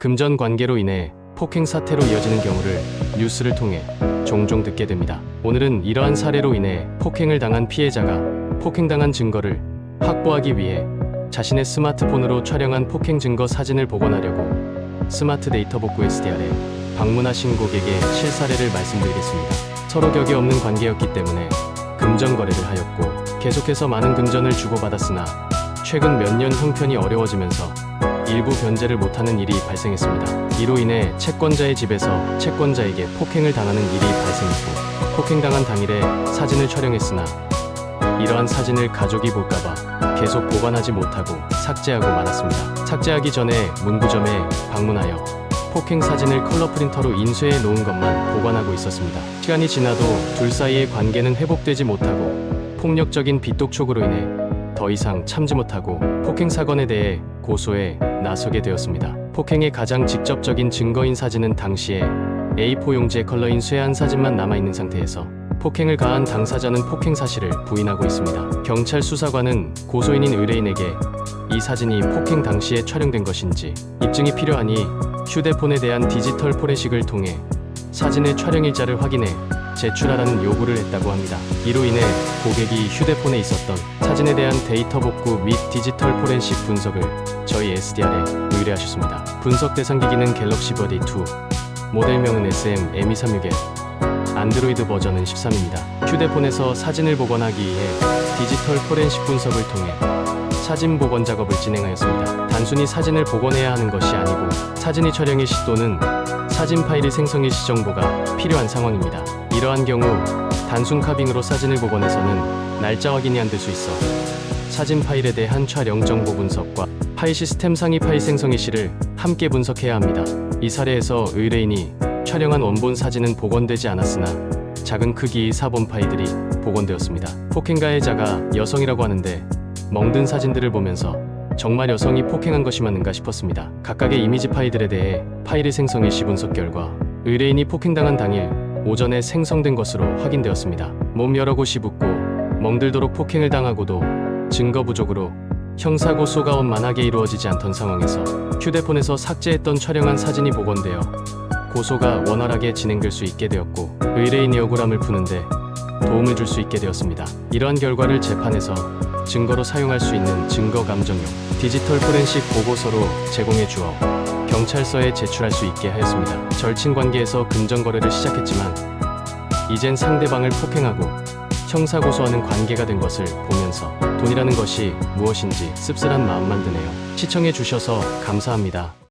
금전 관계로 인해 폭행 사태로 이어지는 경우를 뉴스를 통해 종종 듣게 됩니다. 오늘은 이러한 사례로 인해 폭행을 당한 피해자가 폭행당한 증거를 확보하기 위해 자신의 스마트폰으로 촬영한 폭행 증거 사진을 복원하려고 스마트 데이터 복구 SDR에 방문하신 고객의 실사례를 말씀드리겠습니다. 서로 격이 없는 관계였기 때문에 금전 거래를 하였고 계속해서 많은 금전을 주고받았으나 최근 몇 년 형편이 어려워지면서 일부 변제를 못하는 일이 발생했습니다. 이로 인해 채권자의 집에서 채권자에게 폭행을 당하는 일이 발생했고 폭행당한 당일에 사진을 촬영했으나 이러한 사진을 가족이 볼까봐 계속 보관하지 못하고 삭제하고 말았습니다. 삭제하기 전에 문구점에 방문하여 폭행 사진을 컬러 프린터로 인쇄해 놓은 것만 보관하고 있었습니다. 시간이 지나도 둘 사이의 관계는 회복되지 못하고 폭력적인 빚독촉으로 인해 더 이상 참지 못하고 폭행 사건에 대해 고소에 나서게 되었습니다. 폭행의 가장 직접적인 증거인 사진은 당시에 A4 용지에 컬러 인쇄한 사진만 남아있는 상태에서 폭행을 가한 당사자는 폭행 사실을 부인하고 있습니다. 경찰 수사관은 고소인인 의뢰인에게 이 사진이 폭행 당시에 촬영된 것인지 입증이 필요하니 휴대폰에 대한 디지털 포렌식을 통해 사진의 촬영 일자를 확인해 제출하라는 요구를 했다고 합니다. 이로 인해 고객이 휴대폰에 있었던 사진에 대한 데이터 복구 및 디지털 포렌식 분석을 저희 SDR에 의뢰하셨습니다. 분석 대상 기기는 갤럭시 버디 2, 모델명은 SM M236L, 안드로이드 버전은 13입니다. 휴대폰에서 사진을 복원하기 위해 디지털 포렌식 분석을 통해 사진 복원 작업을 진행하였습니다. 단순히 사진을 복원해야 하는 것이 아니고 사진이 촬영일 시 또는 사진 파일이 생성일 시 정보가 필요한 상황입니다. 이러한 경우 단순 카빙으로 사진을 복원해서는 날짜 확인이 안 될 수 있어 사진 파일에 대한 촬영 정보 분석과 파일 시스템 상위 파일 생성일 시를 함께 분석해야 합니다. 이 사례에서 의뢰인이 촬영한 원본 사진은 복원되지 않았으나 작은 크기의 사본 파일들이 복원되었습니다. 폭행 가해자가 여성이라고 하는데 멍든 사진들을 보면서 정말 여성이 폭행한 것이 맞는가 싶었습니다. 각각의 이미지 파일들에 대해 파일의 생성일 시 분석 결과 의뢰인이 폭행당한 당일 오전에 생성된 것으로 확인되었습니다. 몸 여러 곳이 붓고 멍들도록 폭행을 당하고도 증거 부족으로 형사고소가 원만하게 이루어지지 않던 상황에서 휴대폰에서 삭제했던 촬영한 사진이 복원되어 고소가 원활하게 진행될 수 있게 되었고 의뢰인의 억울함을 푸는데 도움을 줄 수 있게 되었습니다. 이러한 결과를 재판에서 증거로 사용할 수 있는 증거 감정용 디지털 포렌식 보고서로 제공해 주어 경찰서에 제출할 수 있게 하였습니다. 절친 관계에서 금전 거래를 시작했지만 이젠 상대방을 폭행하고 형사 고소하는 관계가 된 것을 보면서 돈이라는 것이 무엇인지 씁쓸한 마음만 드네요. 시청해 주셔서 감사합니다.